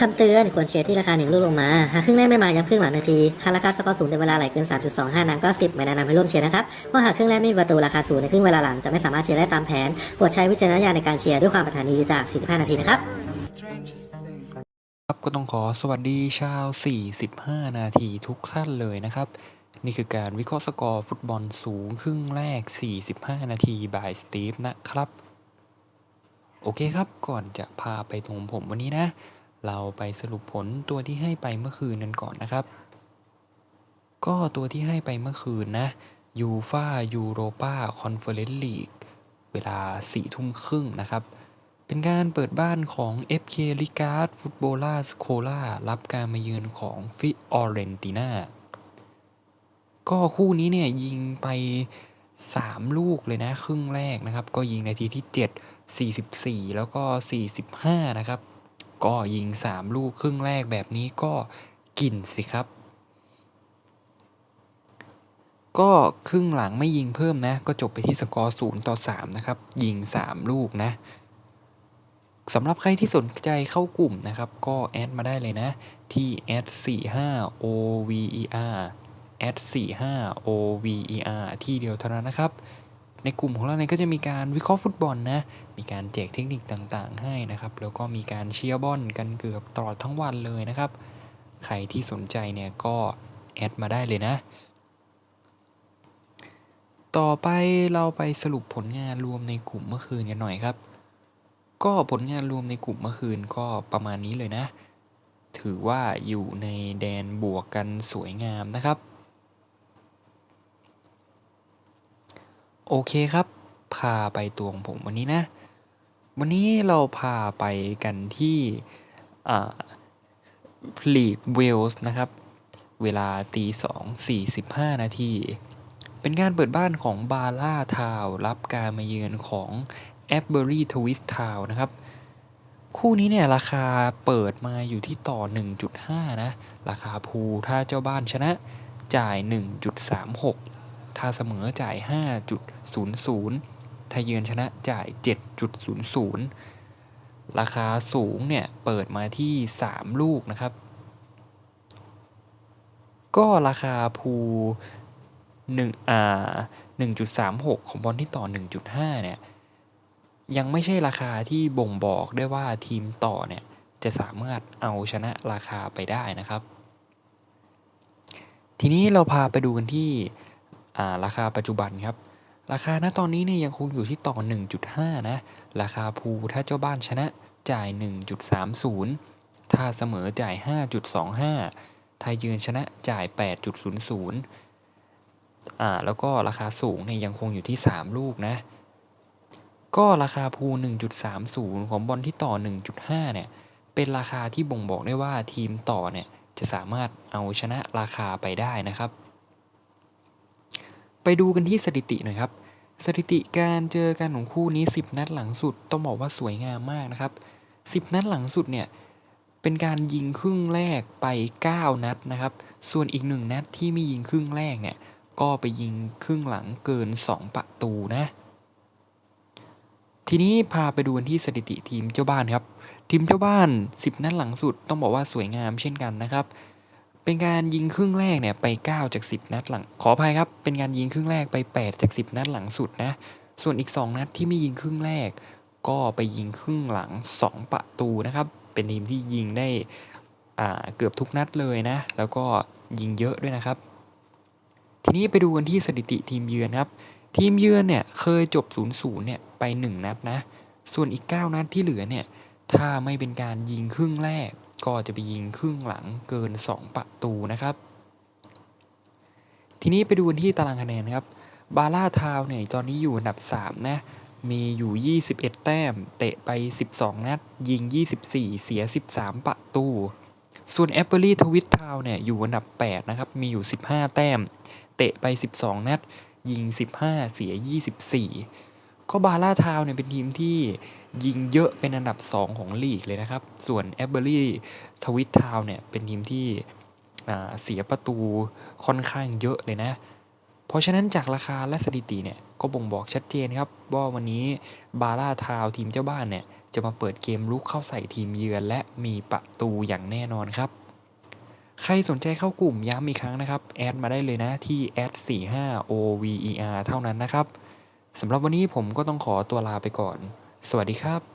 คำเตือนควรเชียร์ที่ราคาหนึ่งลูกลงมา หากครึ่งแรกไม่มาย้ำครึ่งหลังนาที หากราคาสกอร์สูงในเวลาไหลเกิน 3.25นั้นก็ 10 ไม่แนะนำให้ร่วมเชียร์นะครับเพราะหากครึ่งแรกไม่มีประตูราคาสูงในครึ่งเวลาหลังจะไม่สามารถเชียร์ได้ตามแผนโปรดใช้วิจารณญาณในการเชียร์ด้วยความปรารถนาดีจาก 45 นาทีนะครับครับก็ต้องขอสวัสดีชาว 45 นาทีทุกท่านเลยนะครับ นี่คือการวิเคราะห์สกอร์ฟุตบอลสูงครึ่งแรก 45 นาทีบายสตีฟนะครับ โอเคครับก่อนจะพาไปตรงผมวันนี้นะ เราไปสรุปผลตัวที่ให้ไปเมื่อคืนนั้นก่อนนะครับ ก็ตัวที่ให้ไปเมื่อคืนนะยูฟายูโรปาคอนเฟอเรนซ์ลีกเวลา4ทุ่มครึ่งนะครับ เป็นการเปิดบ้านของ FK l i g a r d ฟุตบอลาสโคลารับการมาเยือนของฟิออเรนติน่าก็คู่นี้เนี่ยยิงไป 3 ลูกเลยนะ ครึ่งแรกนะครับ ก็ยิงนาทีที่ 7 44 แล้วก็ 45 นะครับ ก็ยิง 3 ลูกครึ่งแรกแบบนี้ก็กินสิครับ ก็ครึ่งหลังไม่ยิงเพิ่มนะ ก็จบไปที่สกอร์0ต่อ3นะครับ ยิง 3 ลูกนะสำหรับใครที่สนใจเข้ากลุ่มนะครับ ก็แอดมาได้เลยนะ ที่ ad 45 over ad 45 over ที่เดียวเท่านั้นนะครับ ในกลุ่มของเราเนี่ยก็จะมีการวิเคราะห์ฟุตบอลนะ มีการแจกเทคนิคต่างๆ ให้นะครับ แล้วก็มีการเชียร์บอลกันเกือบตลอดทั้งวันเลยนะครับ ใครที่สนใจเนี่ยก็แอดมาได้เลยนะ ต่อไปเราไปสรุปผลงานรวมในกลุ่มเมื่อคืนกันหน่อยครับ ก็ผลงานรวมในกลุ่มเมื่อคืนก็ประมาณนี้เลยนะ ถือว่าอยู่ในแดนบวกกันสวยงามนะครับ โอเคครับ พาไปตัวของผมวันนี้นะ วันนี้เราพาไปกันที่ลีกเวลส์นะครับ เวลาตีสองสี่สิบห้านาที เป็นการเปิดบ้านของบาร่าทาวรับการมาเยือนของแอ b เบอรี่ทวิสทาวนะครับ คู่นี้เนี่ยราคาเปิดมาอยู่ที่ต่อ 1.5 นะ ราคาภูถ้าเจ้าบ้านชนะจ่าย 1.36 ถ้าเสมอจ่าย 5.00 ถ้าเยือนชนะจ่าย 7.00 ราคาสูงเนี่ยเปิดมาที่ 3 ลูกนะครับ ก็ราคาภู1อ่า1.36 ของบอลที่ต่อ 1.5 เนี่ยยังไม่ใช่ราคาที่บ่งบอกได้ว่าทีมต่อเนี่ยจะสามารถเอาชนะราคาไปได้นะครับ ทีนี้เราพาไปดูกันที่ ราคาปัจจุบันครับ ราคาณตอนนี้เนี่ยยังคงอยู่ที่ต่อ 1.5 นะ ราคาภูถ้าเจ้าบ้านชนะจ่าย 1.30 ถ้าเสมอจ่าย 5.25 ถ้ายืนชนะจ่าย 8.00อ่าแล้วก็ราคาสูงเนี่ยยังคงอยู่ที่ 3 ลูกนะ ก็ราคาภู 1.30 ของบอลที่ต่อ 1.5 เนี่ยเป็นราคาที่บ่งบอกได้ว่าทีมต่อเนี่ยจะสามารถเอาชนะราคาไปได้นะครับ ไปดูกันที่สถิติหน่อยครับ สถิติการเจอกันของคู่นี้ 10 นัดหลังสุดต้องบอกว่าสวยงามมากนะครับ 10 นัดหลังสุดเนี่ยเป็นการยิงครึ่งแรกไป 9 นัดนะครับ ส่วนอีกหนึ่งนัดที่ไม่ยิงครึ่งแรกเนี่ยก็ไปยิงครึ่งหลังเกิน 2 ประตูนะ ทีนี้พาไปดูกันที่สถิติทีมเจ้าบ้านครับ ทีมเจ้าบ้าน 10 นัดหลังสุดต้องบอกว่าสวยงามเช่นกันนะครับ เป็นการยิงครึ่งแรกเนี่ยไป 9 จาก 10 นัดหลัง ขออภัยครับ เป็นการยิงครึ่งแรกไป 8 จาก 10 นัดหลังสุดนะ ส่วนอีก 2 นัดที่ไม่ยิงครึ่งแรก ก็ไปยิงครึ่งหลัง 2 ประตูนะครับ เป็นทีมที่ยิงได้อ่าเกือบทุกนัดเลยนะ แล้วก็ยิงเยอะด้วยนะครับ ทีนี้ไปดูกันที่สถิติทีมเยือนครับ ทีมเยือนเนี่ยเคยจบ 0-0 เนี่ยไป 1 นัดนะ ส่วนอีก 9 นัดที่เหลือเนี่ย ถ้าไม่เป็นการยิงครึ่งแรก ก็จะไปยิงครึ่งหลังเกิน 2 ประตูนะครับ ทีนี้ไปดูที่ตารางคะแนนครับ บาร่าทาว์เนี่ยตอนนี้อยู่อันดับ 3 นะ มีอยู่ 21 แต้ม เตะไป 12 นัด ยิง 24 เสีย 13 ประตู ส่วนแอปเปิลี่ทวิตทาว์เนี่ยอยู่อันดับ 8 นะครับ มีอยู่ 15 แต้ม เตะไป 12 นัด ยิง 15 เสีย 24 ก็บาร่าทาว์เนี่ยเป็นทีมที่ยิงเยอะเป็นอันดับ 2 ของลีกเลยนะครับ ส่วนแอปเบอรี่ทวิตทาว์เนี่ยเป็นทีมที่เสียประตูค่อนข้างเยอะเลยนะ เพราะฉะนั้นจากราคาและสถิติเนี่ยก็บ่งบอกชัดเจนครับ ว่าวันนี้บาร่าทาว์ทีมเจ้าบ้านเนี่ยจะมาเปิดเกมลุกเข้าใส่ทีมเยือน และมีประตูอย่างแน่นอนครับ ใครสนใจเข้ากลุ่มย้ำอีกครั้งนะครับ แอดมาได้เลยนะที่ a d 45 over เท่านั้นนะครับ สำหรับวันนี้ผมก็ต้องขอตัวลาไปก่อน สวัสดีครับ